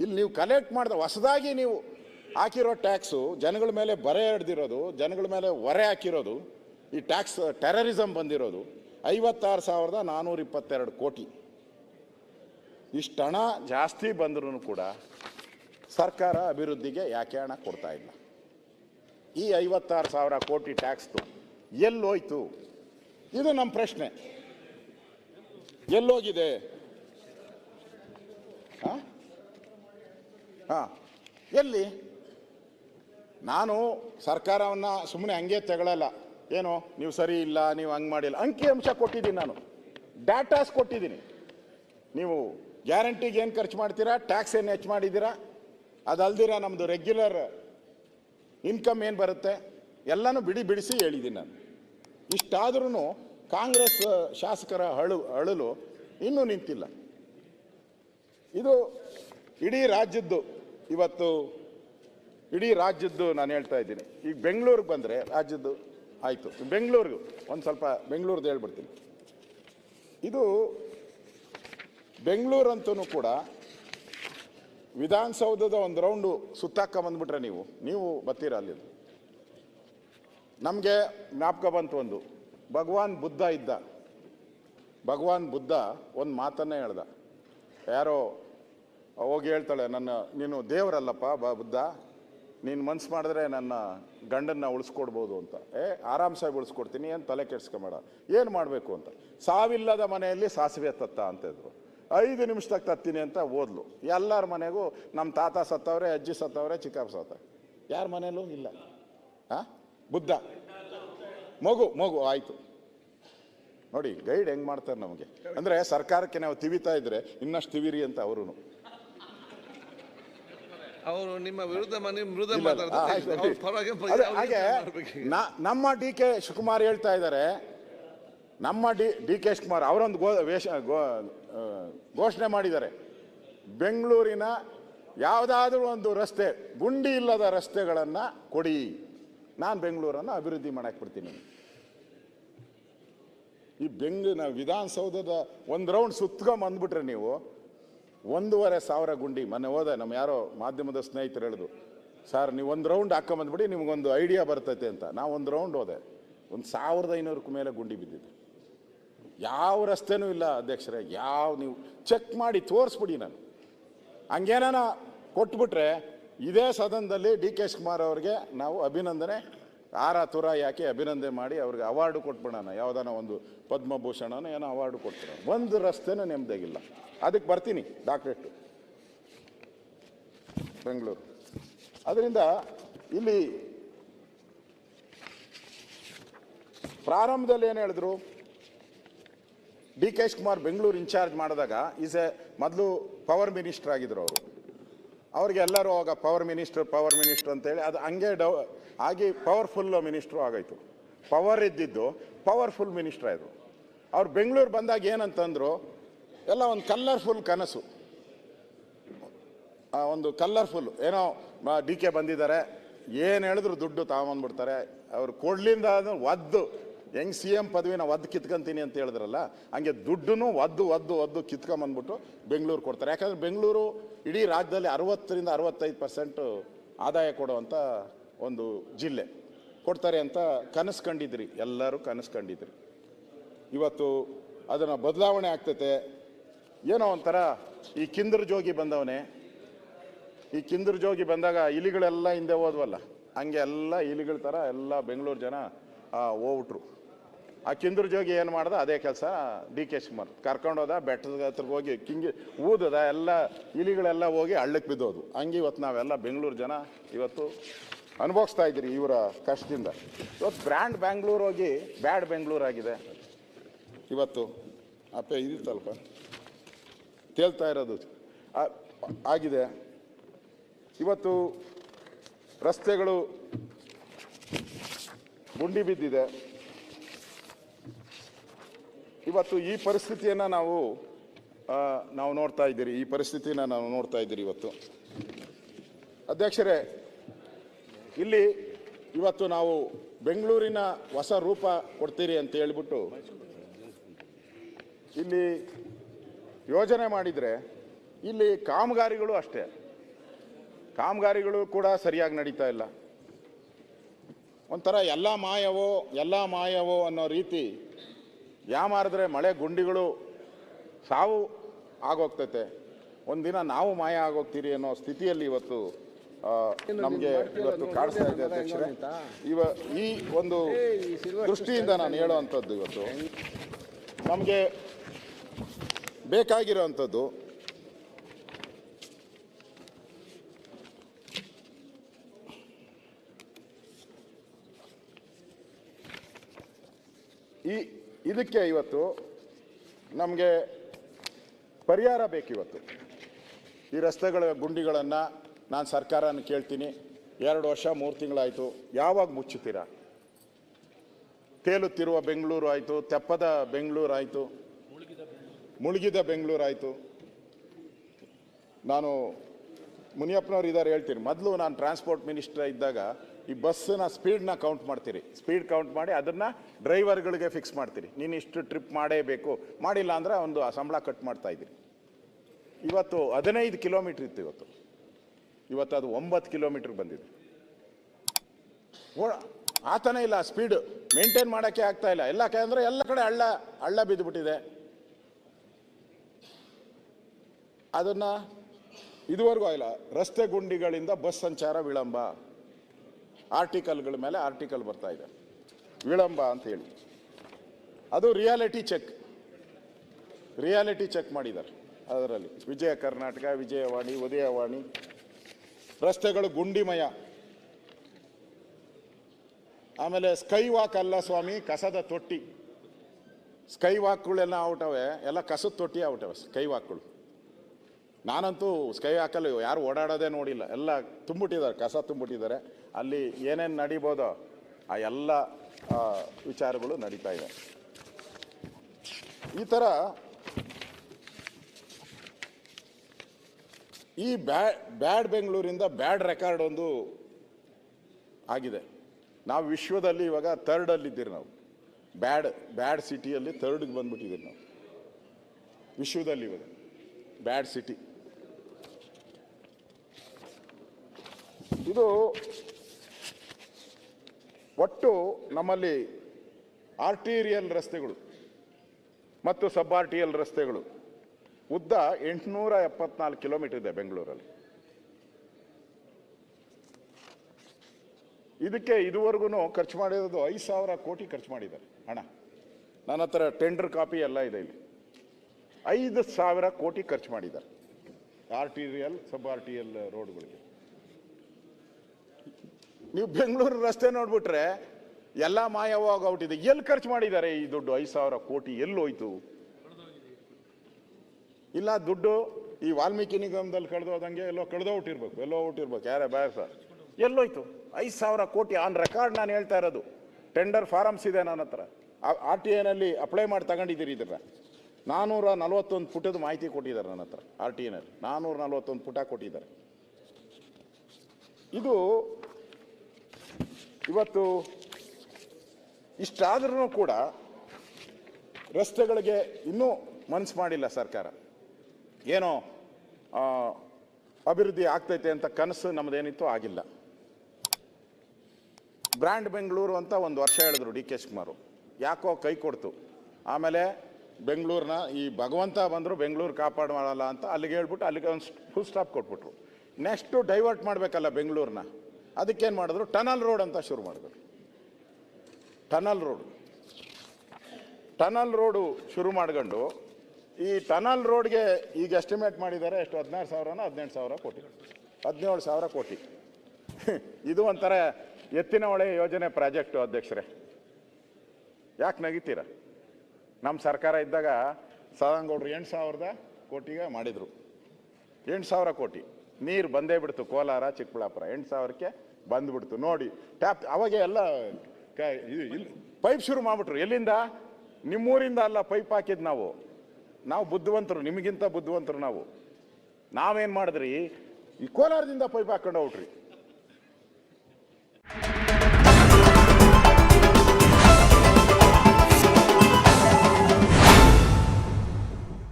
ಇಲ್ಲಿ ನೀವು ಕಲೆಕ್ಟ್ ಮಾಡಿದ, ಹೊಸದಾಗಿ ನೀವು ಹಾಕಿರೋ ಟ್ಯಾಕ್ಸು ಜನಗಳ ಮೇಲೆ ಬರೆ ಹಿಡ್ದಿರೋದು ಜನಗಳ ಮೇಲೆ ಹೊರೆ ಹಾಕಿರೋದು, ಈ ಟ್ಯಾಕ್ಸ್ ಟೆರರಿಸಮ್ ಬಂದಿರೋದು, ಐವತ್ತಾರು ಸಾವಿರದ ನಾನ್ನೂರ ಇಪ್ಪತ್ತೆರಡು ಕೋಟಿ. ಇಷ್ಟು ಹಣ ಜಾಸ್ತಿ ಬಂದ್ರೂ ಕೂಡ ಸರ್ಕಾರ ಅಭಿವೃದ್ಧಿಗೆ ಯಾಕೆ ಹಣ ಕೊಡ್ತಾ ಇಲ್ಲ? ಈ ಐವತ್ತಾರು ಸಾವಿರ ಕೋಟಿ ಟ್ಯಾಕ್ಸ್ದು ಎಲ್ಲೋಯ್ತು? ಇದು ನಮ್ಮ ಪ್ರಶ್ನೆ. ಎಲ್ಲೋಗಿದೆ? ಹಾಂ ಹಾಂ. ಎಲ್ಲಿ? ನಾನು ಸರ್ಕಾರವನ್ನು ಸುಮ್ಮನೆ ಹಂಗೆ ತಗೊಳ್ಳಲ್ಲ ಏನು, ನೀವು ಸರಿ ಇಲ್ಲ, ನೀವು ಹಂಗೆ ಮಾಡಿಲ್ಲ. ಅಂಕಿ ಅಂಶ ಕೊಟ್ಟಿದ್ದೀನಿ ನಾನು. ಡಾಟಾಸ್ ಕೊಟ್ಟಿದ್ದೀನಿ. ನೀವು ಗ್ಯಾರಂಟಿಗೆ ಏನು ಖರ್ಚು ಮಾಡ್ತೀರಾ? ಟ್ಯಾಕ್ಸ್ ಏನು ಹೆಚ್ಚು ಮಾಡಿದ್ದೀರಾ? ಅದಲ್ದಿರ ನಮ್ಮದು ರೆಗ್ಯುಲರ್ ಇನ್ಕಮ್ ಏನು ಬರುತ್ತೆ? ಎಲ್ಲನೂ ಬಿಡಿ ಬಿಡಿಸಿ ಹೇಳಿದ್ದೀನಿ ನಾನು. ಇಷ್ಟಾದ್ರೂ ಕಾಂಗ್ರೆಸ್ ಶಾಸಕರ ಅಳು ಅಳಲು ಇನ್ನೂ ನಿಂತಿಲ್ಲ. ಇದು ಇಡೀ ರಾಜ್ಯದ್ದು ಇವತ್ತು ಇಡೀ ರಾಜ್ಯದ್ದು ನಾನು ಹೇಳ್ತಾ ಇದ್ದೀನಿ. ಈಗ ಬೆಂಗಳೂರಿಗೆ ಬಂದರೆ ರಾಜ್ಯದ್ದು ಆಯಿತು. ಬೆಂಗಳೂರಿಗೆ, ಒಂದು ಸ್ವಲ್ಪ ಬೆಂಗಳೂರದ್ದು ಹೇಳ್ಬಿಡ್ತೀನಿ. ಇದು ಬೆಂಗಳೂರಂತೂ ಕೂಡ ವಿಧಾನಸೌಧದ ಒಂದು ರೌಂಡು ಸುತ್ತಾಕ ಬಂದುಬಿಟ್ರೆ ನೀವು ನೀವು ಬರ್ತೀರ ಅಲ್ಲಿ? ನಮಗೆ ಜ್ಞಾಪಕ ಬಂತು ಒಂದು. ಭಗವಾನ್ ಬುದ್ಧ ಇದ್ದ. ಭಗವಾನ್ ಬುದ್ಧ ಒಂದು ಮಾತನ್ನೇ ಹೇಳ್ದ. ಯಾರೋ ಹೋಗಿ ಹೇಳ್ತಾಳೆ, ನನ್ನ, ನೀನು ದೇವರಲ್ಲಪ್ಪ ಬ ಬುದ್ಧ. ನೀನು ಮನ್ಸು ಮಾಡಿದ್ರೆ ನನ್ನ ಗಂಡನ್ನ ಉಳಿಸ್ಕೊಡ್ಬೋದು ಅಂತ. ಏ, ಆರಾಮ್ಸಾಗಿ ಉಳಿಸ್ಕೊಡ್ತೀನಿ, ಏನು ತಲೆ ಕೆಡ್ಸ್ಕೊಂಬೇಡ ಏನು ಮಾಡಬೇಕು ಅಂತ. ಸಾವಿಲ್ಲದ ಮನೆಯಲ್ಲಿ ಸಾಸಿವೆ ತತ್ತ ಅಂತಿದ್ರು ಐದು ನಿಮಿಷದಾಗ ತತ್ತೀನಿ ಅಂತ ಓದ್ಲು. ಎಲ್ಲರ ಮನೆಗೂ ನಮ್ಮ ತಾತ ಸತ್ತವ್ರೆ, ಅಜ್ಜಿ ಸತ್ತವ್ರೆ, ಚಿಕ್ಕಪ್ಪ ಸತ್ತ ಯಾರ ಮನೇಲೂ ಇಲ್ಲ. ಹಾಂ ಬುದ್ಧ. ಮಗು ಮಗು, ಆಯಿತು. ನೋಡಿ, ಗೈಡ್ ಹೆಂಗೆ ಮಾಡ್ತಾರೆ ನಮಗೆ? ಅಂದರೆ ಸರ್ಕಾರಕ್ಕೆ ನಾವು ತಿವಿತಾ ಇದ್ರೆ ಇನ್ನಷ್ಟು ತಿವಿರಿ ಅಂತ ಅವರು ಅವರು ನಿಮ್ಮ ವಿರುದ್ಧ ಮ- ನಿಮ್ಮ ವಿರುದ್ಧ ಇಲ್ಲ, ಇಲ್ಲ. ಆ, ಮಾತಾಡ್ತಾರೆ ಆಯ್ತು, ನಿಮ್ಮ ವಿರುದ್ಧ ಅದೇ, ಅವ್ರಿಗೆ ಹಾಗೆ ನಮ್ಮ ಡಿ ಕೆ ಶಿವಕುಮಾರ್ ಹೇಳ್ತಾ ಇದ್ದಾರೆ. ನಮ್ಮ ಡಿ ಡಿ ಕೆ ಶಿವಕುಮಾರ್ ಅವರೊಂದು ಗೋ ವೇಷ ಘೋಷಣೆ ಮಾಡಿದ್ದಾರೆ. ಬೆಂಗಳೂರಿನ ಯಾವುದಾದ್ರೂ ಒಂದು ರಸ್ತೆ ಗುಂಡಿ ಇಲ್ಲದ ರಸ್ತೆಗಳನ್ನು ಕೊಡಿ. ನಾನು ಬೆಂಗಳೂರನ್ನು ಅಭಿವೃದ್ಧಿ ಮಾಡಕ್ಕೆ ಬಿಡ್ತೀನಿ. ಈ ಬೆಂಗಳೂರಿನ ವಿಧಾನಸೌಧದ ಒಂದು ರೌಂಡ್ ಸುತ್ಕೊಂಬಂದ್ಬಿಟ್ರೆ ನೀವು ಒಂದೂವರೆ ಸಾವಿರ ಗುಂಡಿ. ಮೊನ್ನೆ ಹೋದೆ, ನಮ್ಮ ಯಾರೋ ಮಾಧ್ಯಮದ ಸ್ನೇಹಿತರು ಹೇಳಿದ್ರು, ಸರ್, ನೀವು ಒಂದು ರೌಂಡ್ ಹಾಕೊಂಬಂದ್ಬಿಡಿ, ನಿಮಗೊಂದು ಐಡಿಯಾ ಬರ್ತೈತೆ ಅಂತ. ನಾವು ಒಂದು ರೌಂಡ್ ಹೋದೆ. ಒಂದು ಸಾವಿರದ ಐನೂರಕ್ಕೂ ಮೇಲೆ ಗುಂಡಿ ಬಿದ್ದಿದೆ. ಯಾವ ರಸ್ತೆನೂ ಇಲ್ಲ ಅಧ್ಯಕ್ಷರೇ, ಯಾವ ನೀವು ಚೆಕ್ ಮಾಡಿ ತೋರಿಸ್ಬಿಡಿ ನಾನು. ಹಂಗೇನ ಕೊಟ್ಬಿಟ್ರೆ, ಇದೇ ಸದನದಲ್ಲಿ ಡಿ ಕೆ ಶಿವಕುಮಾರ್ ಅವ್ರಿಗೆ ನಾವು ಅಭಿನಂದನೆ. ಆರ ತುರ ಯಾಕೆ ಅಭಿನಂದನೆ ಮಾಡಿ ಅವ್ರಿಗೆ ಅವಾರ್ಡು ಕೊಟ್ಬಿಡೋಣ. ಯಾವುದಾನ ಒಂದು ಪದ್ಮಭೂಷಣನ ಏನೋ ಅವಾರ್ಡು ಕೊಟ್ಬಿಡೋಣ. ಒಂದು ರಸ್ತೆನೂ ನೆಮ್ಮದಿಯಾಗಿಲ್ಲ. ಅದಕ್ಕೆ ಬರ್ತೀನಿ ಡಾಕ್ಟ್ರೇಟು ಬೆಂಗಳೂರು. ಅದರಿಂದ ಇಲ್ಲಿ ಪ್ರಾರಂಭದಲ್ಲಿ ಏನು ಹೇಳಿದ್ರು? D K Kumar Bengaluru incharge ಮಾಡಿದಾಗ, ಈಸ್ ಎ ಮೊದಲು ಪವರ್ ಮಿನಿಸ್ಟರ್ ಆಗಿದ್ರು ಅವರು. ಅವ್ರಿಗೆ ಎಲ್ಲರೂ ಆಗ ಪವರ್ ಮಿನಿಸ್ಟರ್ ಪವರ್ ಮಿನಿಸ್ಟರ್ ಅಂತೇಳಿ ಅದು ಹಂಗೆ ಡೌ, ಆಗಿ ಪವರ್ಫುಲ್ ಮಿನಿಸ್ಟ್ರು ಆಗೋಯ್ತು ಪವರ್ ಇದ್ದಿದ್ದು ಪವರ್ಫುಲ್ ಮಿನಿಸ್ಟ್ರ್ ಆಯಿತು ಅವ್ರು ಬೆಂಗಳೂರು ಬಂದಾಗ ಏನಂತಂದ್ರು, ಎಲ್ಲ ಒಂದು ಕಲರ್ಫುಲ್ ಕನಸು. ಒಂದು ಕಲರ್ಫುಲ್ ಏನೋ ಡಿ ಕೆ ಬಂದಿದ್ದಾರೆ, ಏನು ಹೇಳಿದ್ರು ದುಡ್ಡು ತಗೊಂಬಂದ್ಬಿಡ್ತಾರೆ. ಅವ್ರು ಕೊಡ್ಲಿಂದ ಒದ್ದು. ಹೆಂಗ್ ಸಿ ಎಂ ಪದವಿನ ಒದ್ದು ಕಿತ್ಕೊಂತೀನಿ ಅಂತ ಹೇಳಿದ್ರಲ್ಲ, ಹಂಗೆ ದುಡ್ಡನ್ನು ಒದ್ದು ಒದ್ದು ಒದ್ದು ಕಿತ್ಕೊಂಬಂದ್ಬಿಟ್ಟು ಬೆಂಗಳೂರು ಕೊಡ್ತಾರೆ. ಯಾಕಂದ್ರೆ ಬೆಂಗಳೂರು ಇಡೀ ರಾಜ್ಯದಲ್ಲಿ ಅರವತ್ತರಿಂದ ಅರವತ್ತೈದು ಪರ್ಸೆಂಟು ಆದಾಯ ಕೊಡುವಂಥ ಒಂದು ಜಿಲ್ಲೆ. ಕೊಡ್ತಾರೆ ಅಂತ ಕನಸು ಕಂಡಿದ್ರಿ, ಎಲ್ಲರೂ ಕನಸು ಕಂಡಿದ್ರಿ. ಇವತ್ತು ಅದನ್ನು ಬದಲಾವಣೆ ಆಗ್ತೈತೆ. ಏನೋ ಒಂಥರ ಈ ಕಿಂದರ್ ಜೋಗಿ ಬಂದವನೇ, ಈ ಕಿಂದರ್ ಜೋಗಿ ಬಂದಾಗ ಇಲಿಗಳೆಲ್ಲ ಹಿಂದೆ ಹೋದ್ವಲ್ಲ, ಹಂಗೆ ಎಲ್ಲ ಇಲಿಗಳ ಥರ ಎಲ್ಲ ಬೆಂಗಳೂರು ಜನ ಹೋಗ್ಬಿಟ್ರು. ಆ ಕಿಂದ್ರ ಜೋಗಿ ಏನು ಮಾಡ್ದ? ಅದೇ ಕೆಲಸ ಡಿ ಕೆ ಶಿವಕುಮಾರ್. ಕರ್ಕೊಂಡೋದ ಬೆಟ್ಟದ ಹತ್ರಕ್ಕೆ ಹೋಗಿ, ಕಿಂಗಿ ಊದದ, ಎಲ್ಲ ಇಲಿಗಳೆಲ್ಲ ಹೋಗಿ ಹಳ್ಳಕ್ಕೆ ಬಿದ್ದೋದು. ಹಂಗೆ ಇವತ್ತು ನಾವೆಲ್ಲ ಬೆಂಗಳೂರು ಜನ ಇವತ್ತು ಅನುಭವಿಸ್ತಾ ಇದ್ದೀರಿ ಇವರ ಕಷ್ಟದಿಂದ. ಇವತ್ತು ಬ್ರ್ಯಾಂಡ್ ಬ್ಯಾಂಗ್ಳೂರು ಹೋಗಿ ಬ್ಯಾಡ್ ಬೆಂಗಳೂರು ಆಗಿದೆ. ಇವತ್ತು ಅಪ್ಪ, ಇದಿತ್ತಲ್ಪ? ತೇಳ್ತಾ ಇರೋದು. ಆಗಿದೆ. ಇವತ್ತು ರಸ್ತೆಗಳು ಗುಂಡಿ ಬಿದ್ದಿದೆ. ಇವತ್ತು ಈ ಪರಿಸ್ಥಿತಿಯನ್ನು ನಾವು ನಾವು ನೋಡ್ತಾ ಇದ್ದೀರಿ. ಈ ಪರಿಸ್ಥಿತಿನ ನಾವು ನೋಡ್ತಾ ಇದ್ದೀರಿ ಇವತ್ತು. ಅಧ್ಯಕ್ಷರೇ, ಇಲ್ಲಿ ಇವತ್ತು ನಾವು ಬೆಂಗಳೂರಿನ ಹೊಸ ರೂಪ ಕೊಡ್ತೀರಿ ಅಂತ ಹೇಳ್ಬಿಟ್ಟು ಇಲ್ಲಿ ಯೋಜನೆ ಮಾಡಿದರೆ ಇಲ್ಲಿ ಕಾಮಗಾರಿಗಳು ಅಷ್ಟೇ. ಕಾಮಗಾರಿಗಳು ಕೂಡ ಸರಿಯಾಗಿ ನಡೀತಾ ಇಲ್ಲ. ಒಂಥರ ಎಲ್ಲ ಮಾಯವೋ ಎಲ್ಲ ಮಾಯವೋ ಅನ್ನೋ ರೀತಿ ಯಾಮಾರಿದ್ರೆ ಮಳೆ ಗುಂಡಿಗಳು ಸಾವು ಆಗೋಗ್ತೈತೆ. ಒಂದಿನ ನಾವು ಮಾಯ ಆಗೋಗ್ತೀರಿ ಅನ್ನೋ ಸ್ಥಿತಿಯಲ್ಲಿ ಇವತ್ತು ನಮಗೆ ಇವತ್ತು ಕಾಣಿಸ್ತಾ ಇದೆ ಅಧ್ಯಕ್ಷರೇ. ಇವ ಈ ಒಂದು ದೃಷ್ಟಿಯಿಂದ ನಾನು ಹೇಳುವಂಥದ್ದು ಇವತ್ತು. ನಮಗೆ ಬೇಕಾಗಿರುವಂಥದ್ದು ಈ ಇದಕ್ಕೆ ಇವತ್ತು ನಮಗೆ ಪರಿಹಾರ ಬೇಕಿವತ್ತು. ಈ ರಸ್ತೆಗಳ ಗುಂಡಿಗಳನ್ನು ನಾನು ಸರ್ಕಾರನ ಕೇಳ್ತೀನಿ. ಎರಡು ವರ್ಷ, ಮೂರು ತಿಂಗಳಾಯಿತು. ಯಾವಾಗ ಮುಚ್ಚುತ್ತೀರಾ? ತೇಲುತ್ತಿರುವ ಬೆಂಗಳೂರು ಆಯಿತು, ತೆಪ್ಪದ ಬೆಂಗಳೂರು ಆಯಿತು, ಮುಳುಗಿದ ಬೆಂಗಳೂರು ಆಯಿತು. ನಾನು ಮುನಿಯಪ್ಪನವ್ರು ಇದ್ದಾರೆ ಹೇಳ್ತೀನಿ. ಮೊದಲು ನಾನು ಟ್ರಾನ್ಸ್ಪೋರ್ಟ್ ಮಿನಿಸ್ಟರ್ ಇದ್ದಾಗ ಈ ಬಸ್ಸನ್ನ ಸ್ಪೀಡ್ನ ಕೌಂಟ್ ಮಾಡ್ತೀರಿ. ಸ್ಪೀಡ್ ಕೌಂಟ್ ಮಾಡಿ ಅದನ್ನು ಡ್ರೈವರ್ಗಳಿಗೆ ಫಿಕ್ಸ್ ಮಾಡ್ತೀರಿ. ನೀನು ಇಷ್ಟು ಟ್ರಿಪ್ ಮಾಡೇಬೇಕು. ಮಾಡಿಲ್ಲ ಅಂದರೆ ಒಂದು ಸಂಬಳ ಕಟ್ ಮಾಡ್ತಾ ಇದ್ದೀರಿ. ಇವತ್ತು ಹದಿನೈದು ಕಿಲೋಮೀಟ್ರ್ ಇತ್ತು ಇವತ್ತು. ಇವತ್ತು ಅದು ಒಂಬತ್ತು ಕಿಲೋಮೀಟ್ರ್ ಬಂದಿದೆ. ಓ, ಆತನೇ ಇಲ್ಲ ಸ್ಪೀಡ್ ಮೇಂಟೈನ್ ಮಾಡೋಕ್ಕೆ ಆಗ್ತಾ ಇಲ್ಲ. ಎಲ್ಲ ಅಂದರೆ ಎಲ್ಲ ಕಡೆ ಹಳ್ಳ ಹಳ್ಳ ಬಿದ್ದುಬಿಟ್ಟಿದೆ ಅದನ್ನು ಇದುವರೆಗೂ ಆಗಿಲ್ಲ ರಸ್ತೆ ಗುಂಡಿಗಳಿಂದ ಬಸ್ ಸಂಚಾರ ವಿಳಂಬ. ಆರ್ಟಿಕಲ್ಗಳ ಮೇಲೆ ಆರ್ಟಿಕಲ್ ಬರ್ತಾ ಇದೆ. ವಿಳಂಬ ಅಂತ ಹೇಳಿ. ಅದು ರಿಯಾಲಿಟಿ ಚೆಕ್. ರಿಯಾಲಿಟಿ ಚೆಕ್ ಮಾಡಿದ್ದಾರೆ ಅದರಲ್ಲಿ. ವಿಜಯ ಕರ್ನಾಟಕ, ವಿಜಯವಾಣಿ, ಉದಯವಾಣಿ, ರಸ್ತೆಗಳು ಗುಂಡಿಮಯ. ಆಮೇಲೆ ಸ್ಕೈ ವಾಕ್ ಅಲ್ಲ ಸ್ವಾಮಿ, ಕಸದ ತೊಟ್ಟಿ. ಸ್ಕೈ ವಾಕ್ಗಳೆಲ್ಲ ಎಲ್ಲ ಕಸದ ತೊಟ್ಟಿ ಔಟವೆ ಸ್ಕೈ ವಾಕ್ಗಳು ನಾನಂತೂ ಸ್ಕೈ ವಾಕಲ್ಲಿ ಯಾರು ಓಡಾಡೋದೇ ನೋಡಿಲ್ಲ. ಎಲ್ಲ ತುಂಬಿಟ್ಟಿದ್ದಾರೆ, ಕಸ ತುಂಬಿಟ್ಟಿದ್ದಾರೆ. ಅಲ್ಲಿ ಏನೇನು ನಡಿಬೋದೋ ಆ ಎಲ್ಲ ವಿಚಾರಗಳು ನಡೀತಾ ಇದೆ ಈ ಥರ ಈ ಬ್ಯಾ, ಬ್ಯಾಡ್ ಬೆಂಗಳೂರಿಂದ ಬ್ಯಾಡ್ ರೆಕಾರ್ಡ್ ಒಂದು ಆಗಿದೆ. ನಾವು ವಿಶ್ವದಲ್ಲಿ ಇವಾಗ ಥರ್ಡಲ್ಲಿದ್ದೀರಿ ನಾವು. ಬ್ಯಾಡ್ ಬ್ಯಾಡ್ ಸಿಟಿಯಲ್ಲಿ ಥರ್ಡ್ಗೆ ಬಂದ್ಬಿಟ್ಟಿದ್ದೀರಿ ನಾವು. ವಿಶ್ವದಲ್ಲಿ ಇವಾಗ. Bad city. ಇದು ಒಟ್ಟು ನಮ್ಮಲ್ಲಿ ಆರ್ಟೀರಿಯಲ್ ರಸ್ತೆಗಳು ಮತ್ತು ಸಬ್ ಆರ್ಟಿಯಲ್ ರಸ್ತೆಗಳು. ಉದ್ದ ಎಂಟುನೂರ ಎಪ್ಪತ್ನಾಲ್ಕು ಕಿಲೋಮೀಟರ್ ಇದೆ ಬೆಂಗಳೂರಲ್ಲಿ. ಇದಕ್ಕೆ ಇದುವರೆಗೂ ಖರ್ಚು ಮಾಡಿರೋದು ಐದು ಸಾವಿರ ಕೋಟಿ ಖರ್ಚು ಮಾಡಿದ್ದಾರೆ. ಹಣ ನನ್ನ ಹತ್ರ ಟೆಂಡರ್ ಕಾಪಿ ಎಲ್ಲ ಇದೆ ಇಲ್ಲಿ. ಐದು ಸಾವಿರ ಕೋಟಿ ಖರ್ಚು ಮಾಡಿದ್ದಾರೆ. ಆರ್ಟಿರಿಯಲ್, ಸಬ್ ಆರ್ಟಿಯಲ್ ರೋಡ್ಗಳಿಗೆ. ನೀವು ಬೆಂಗಳೂರು ರಸ್ತೆ ನೋಡ್ಬಿಟ್ರೆ ಎಲ್ಲ ಮಾಯವಾಗೋಗ್ಬಿಟ್ಟಿದೆ ಎಲ್ಲಿ ಖರ್ಚು ಮಾಡಿದ್ದಾರೆ ಈ ದುಡ್ಡು? ಐದು ಸಾವಿರ ಕೋಟಿ ಎಲ್ಲೋಯ್ತು. ಇಲ್ಲ ದುಡ್ಡು ಈ ವಾಲ್ಮೀಕಿ ನಿಗಮದಲ್ಲಿ ಕಳೆದೋದಂಗೆ ಎಲ್ಲೋ ಕಳೆದೋಗ್ಬಿಟ್ಟಿರ್ಬೇಕು ಎಲ್ಲೋ ಹುಟ್ಟಿರ್ಬೇಕು ಯಾರೇ ಬೇರೆ ಸರ್. ಎಲ್ಲೋಯ್ತು. ಐದು ಸಾವಿರ ಕೋಟಿ ಆನ್ ರೆಕಾರ್ಡ್ ನಾನು ಹೇಳ್ತಾ ಇರೋದು. ಟೆಂಡರ್ ಫಾರಮ್ಸ್ ಇದೆ ನನ್ನ ಹತ್ರ. ಆರ್ ಟಿ ಎನಲ್ಲಿ ಅಪ್ಲೈ ಮಾಡಿ ತಗೊಂಡಿದ್ದೀರಿ ಇದರ ನಾನ್ನೂರ ನಲ್ವತ್ತೊಂದು ಪುಟದ ಮಾಹಿತಿ ಕೊಟ್ಟಿದ್ದಾರೆ ನನ್ನ ಹತ್ರ ಆರ್ ಟಿ ಎನಲ್ಲಿ ನಾನ್ನೂರ ನಲ್ವತ್ತೊಂದು ಪುಟ ಕೊಟ್ಟಿದ್ದಾರೆ. ಇದು ಇವತ್ತು ಇಷ್ಟಾದ್ರೂ ಕೂಡ ರಸ್ತೆಗಳಿಗೆ ಇನ್ನೂ ಮನಸ್ಸು ಮಾಡಿಲ್ಲ ಸರ್ಕಾರ. ಏನೋ ಅಭಿವೃದ್ಧಿ ಆಗ್ತೈತೆ ಅಂತ ಕನಸು ನಮ್ಮದೇನಿತ್ತು ಆಗಿಲ್ಲ. ಬ್ರ್ಯಾಂಡ್ ಬೆಂಗಳೂರು ಅಂತ ಒಂದು ವರ್ಷ ಹೇಳಿದ್ರು ಡಿ ಕೆ ಶಿವಕುಮಾರು. ಯಾಕೋ ಕೈ ಕೊಡ್ತು. ಆಮೇಲೆ ಬೆಂಗಳೂರನ್ನ ಈ ಭಗವಂತ ಬಂದರು ಬೆಂಗಳೂರು ಕಾಪಾಡು ಮಾಡಲ್ಲ ಅಂತ ಅಲ್ಲಿಗೆ ಹೇಳ್ಬಿಟ್ಟು ಅಲ್ಲಿಗೆ ಒಂದು ಫುಲ್ ಸ್ಟಾಪ್ ಕೊಟ್ಬಿಟ್ರು. ನೆಕ್ಸ್ಟು ಡೈವರ್ಟ್ ಮಾಡಬೇಕಲ್ಲ ಬೆಂಗಳೂರನ್ನ ಅದಕ್ಕೇನು ಮಾಡಿದ್ರು? ಟನಲ್ ರೋಡ್ ಅಂತ ಶುರು ಮಾಡಿದ್ರು. Tunnel road. ಟನಲ್ ರೋಡು ಶುರು ಮಾಡ್ಕೊಂಡು ಈ ಟನಲ್ ರೋಡ್ಗೆ ಈಗ ಎಸ್ಟಿಮೇಟ್ ಮಾಡಿದ್ದಾರೆ ಎಷ್ಟು? ಹದಿನಾರು ಸಾವಿರನ ಹದಿನೆಂಟು ಸಾವಿರ ಕೋಟಿ. ಹದಿನೇಳು ಸಾವಿರ ಕೋಟಿ. ಇದು ಒಂಥರ ಎತ್ತಿನ ಹೊಳೆ ಯೋಜನೆ ಪ್ರಾಜೆಕ್ಟು ಅಧ್ಯಕ್ಷರೇ. ಯಾಕೆ ನಗಿತೀರ? ನಮ್ಮ ಸರ್ಕಾರ ಇದ್ದಾಗ ಸದಾನಗೌಡರು ಎಂಟು ಸಾವಿರದ ಕೋಟಿಗೆ ಮಾಡಿದರು. ಎಂಟು ಸಾವಿರ ಕೋಟಿ. ನೀರು ಬಂದೇ ಬಿಡ್ತು ಕೋಲಾರ, ಚಿಕ್ಕಬಳ್ಳಾಪುರ. ಎಂಟು ಸಾವಿರಕ್ಕೆ ಬಂದ್ಬಿಡ್ತು. ನೋಡಿ, ಟ್ಯಾಪ್, ಅವಾಗೆ ಎಲ್ಲ ಇಲ್ಲಿ ಪೈಪ್ ಶುರು ಮಾಡಿಬಿಟ್ರು. ಎಲ್ಲಿಂದ? ನಿಮ್ಮೂರಿಂದ ಅಲ್ಲ, ಪೈಪ್ ಹಾಕಿದ್ ನಾವು. ನಾವು ಬುದ್ಧಿವಂತರು, ನಿಮಗಿಂತ ಬುದ್ಧಿವಂತರು ನಾವು. ನಾವೇನು ಮಾಡಿದ್ರಿ? ಈ ಕೋಲಾರದಿಂದ ಪೈಪ್ ಹಾಕೊಂಡು ಹೋಗ್ರಿ